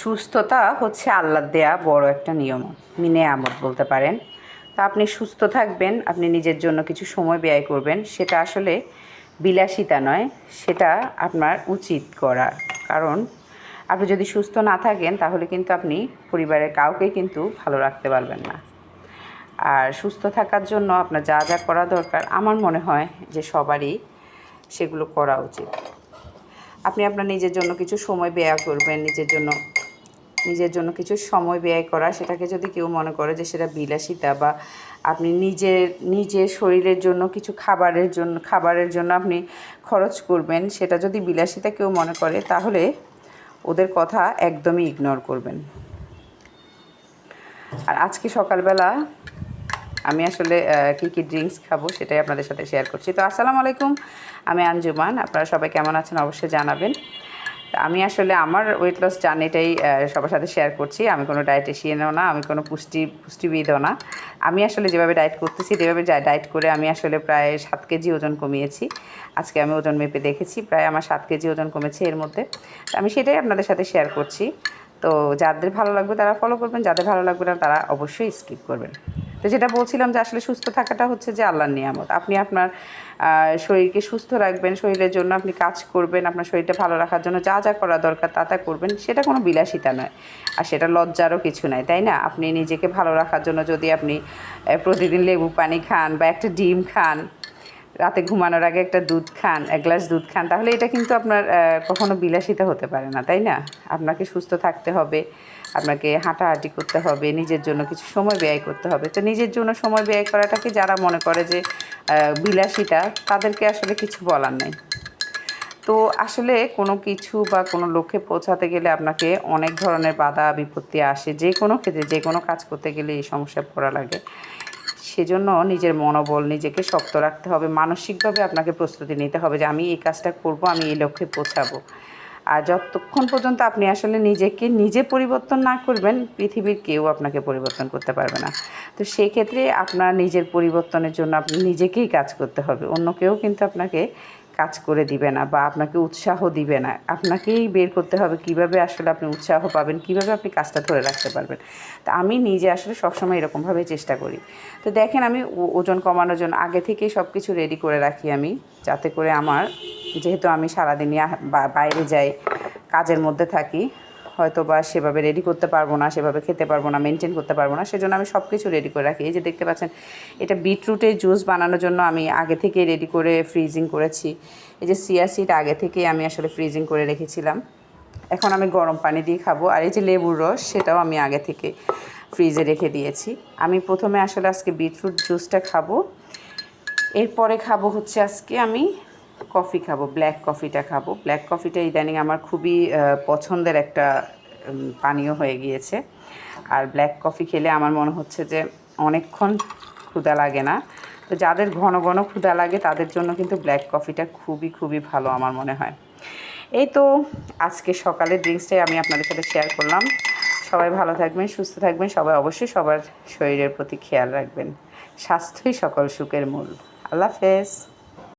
সুস্থতা হচ্ছে আল্লাহ দেয়া বড় একটা নিয়ম, মিনে আমদ বলতে পারেন। তা আপনি সুস্থ থাকবেন, আপনি নিজের জন্য কিছু সময় ব্যয় করবেন, সেটা আসলে বিলাসিতা নয়, সেটা আপনার উচিত করা কারণ আপনি যদি সুস্থ না থাকেন, তাহলে কিন্তু আপনি পরিবারের কাউকে কিন্তু ভালো রাখতে পারবেন না। আর সুস্থ থাকার জন্য আপনার যা যা করা দরকার, আমার মনে হয় যে সবারই সেগুলো করা উচিত। আপনি আপনার নিজের জন্য কিছু সময় ব্যয় করবেন, নিজের জন্য নিজের জন্য কিছু সময় ব্যয় করা, সেটাকে যদি কেউ মনে করে যে সেটা বিলাসিতা বা আপনি নিজের নিজের শরীরের জন্য কিছু খাবারের জন্য খাবারের জন্য আপনি খরচ করবেন, সেটা যদি বিলাসিতা কেউ মনে করে, তাহলে ওদের কথা একদমই ইগনোর করবেন। আর আজকে সকালবেলা আমি আসলে কী কী ড্রিঙ্কস খাব সেটাই আপনাদের সাথে শেয়ার করছি। তো আসসালামু আলাইকুম, আমি আঞ্জুমান, আপনারা সবাই কেমন আছেন অবশ্যই জানাবেন। আমি আসলে আমার ওয়েট লস জার্নিটাই সবার সাথে শেয়ার করছি। আমি কোনো ডায়েটিশিয়ানও না, আমি কোনো পুষ্টি, পুষ্টিবিদও না। আমি আসলে যেভাবে ডায়েট করতেছি, যেভাবে ডায়েট করে আমি আসলে প্রায় সাত কেজি ওজন কমিয়েছি। আজকে আমি ওজন মেপে দেখেছি, প্রায় আমার সাত কেজি ওজন কমেছে এর মধ্যে। আমি সেটাই আপনাদের সাথে শেয়ার করছি। তো যাদের ভালো লাগবে তারা ফলো করবেন, যাদের ভালো লাগবে না তারা অবশ্যই স্কিপ করবেন। তো যেটা বলছিলাম যে আসলে সুস্থ থাকাটা হচ্ছে যে আল্লাহর নিয়ামত। আপনি আপনার শরীরকে সুস্থ রাখবেন, শরীরের জন্য আপনি কাজ করবেন, আপনার শরীরটা ভালো রাখার জন্য যা যা করা দরকার তা তা করবেন, সেটা কোনো বিলাসিতা নয়। আর সেটা লজ্জারও কিছু নয় তাই না? আপনি নিজেকে ভালো রাখার জন্য যদি আপনি প্রতিদিন লেবু পানি খান বা একটা ডিম খান রাতে ঘুমানোর আগে একটা দুধ খান, এক গ্লাস দুধ খান, তাহলে এটা কিন্তু আপনার কখনো বিলাসিতা হতে পারে না, তাই না? আপনাকে সুস্থ থাকতে হবে, আপনাকে হাঁটাহাঁটি করতে হবে, নিজের জন্য কিছু সময় ব্যয় করতে হবে। তো নিজের জন্য সময় ব্যয় করাটাকে যারা মনে করে যে বিলাসিতা, তাদেরকে আসলে কিছু বলার নেই। তো আসলে কোনো কিছু বা কোনো লক্ষ্যে পৌঁছাতে গেলে আপনাকে অনেক ধরনের বাধা, বিপত্তি আসে, যে কোনো ক্ষেত্রে, যে কোনো কাজ করতে গেলে এই সমস্যায় পড়া লাগে। সেজন্য নিজের মনোবল নিজেকে শক্ত রাখতে হবে, মানসিকভাবে আপনাকে প্রস্তুতি নিতে হবে যে আমি এই কাজটা করব, আমি এই লক্ষ্যে পৌঁছাবো। আর যতক্ষণ পর্যন্ত আপনি আসলে নিজেকে নিজে পরিবর্তন না করবেন, পৃথিবীর কেউ আপনাকে পরিবর্তন করতে পারবে না। তো সেক্ষেত্রে আপনার নিজের পরিবর্তনের জন্য আপনি নিজেকেই কাজ করতে হবে, অন্য কেউ কিন্তু আপনাকে কাজ করে দিবে না বা আপনাকে উৎসাহ দিবে না। আপনাকেই বের করতে হবে কীভাবে আসলে আপনি উৎসাহ পাবেন, কীভাবে আপনি কাজটা ধরে রাখতে পারবেন। তা আমি নিজে আসলে সবসময় এরকমভাবে চেষ্টা করি। তো দেখেন আমি ওজন কমানোর জন্য আগে থেকেই সব কিছু রেডি করে রাখি আমি, যাতে করে আমার, যেহেতু আমি সারাদিনই বাইরে যাই, কাজের মধ্যে থাকি হয়তো বা সেভাবে রেডি করতে পারব না, সেভাবে খেতে পারব না মেনটেন করতে পারব না, সেজন্য আমি সব কিছু রেডি করে রাখি। এই যে দেখতে পাচ্ছেন, এটা বিটরুটের জুস বানানোর জন্য আমি আগে থেকে রেডি করে ফ্রিজিং করেছি। এই যে সিয়া সিড আগে থেকেই আমি আসলে ফ্রিজিং করে রেখেছিলাম। এখন আমি গরম পানি দিয়ে খাব, আর এই যে লেবুর রস, সেটাও আমি আগে থেকে ফ্রিজে রেখে দিয়েছি। আমি প্রথমে আসলে আজকে বিটরুট জুসটা খাব। এরপরে খাব হচ্ছে আজকে আমি কফি খাব ব্ল্যাক কফিটা খাব। ব্ল্যাক কফিটা ইদানিং আমার খুবই পছন্দের একটা পানীয় হয়ে গিয়েছে। আর ব্ল্যাক কফি খেলে আমার মনে হচ্ছে যে অনেকক্ষণ ক্ষুধা লাগে না। তো যাদের ঘন ঘন ক্ষুধা লাগে, তাদের জন্য কিন্তু ব্ল্যাক কফিটা খুবই খুবই ভালো আমার মনে হয়। এই তো আজকে সকালের ড্রিঙ্কসটাই আমি আপনাদের সাথে শেয়ার করলাম। সবাই ভালো থাকবেন, সুস্থ থাকবেন। সবাই অবশ্যই সবার শরীরের প্রতি খেয়াল রাখবেন। স্বাস্থ্যই সকল সুখের মূল। আল্লাহ হাফেজ।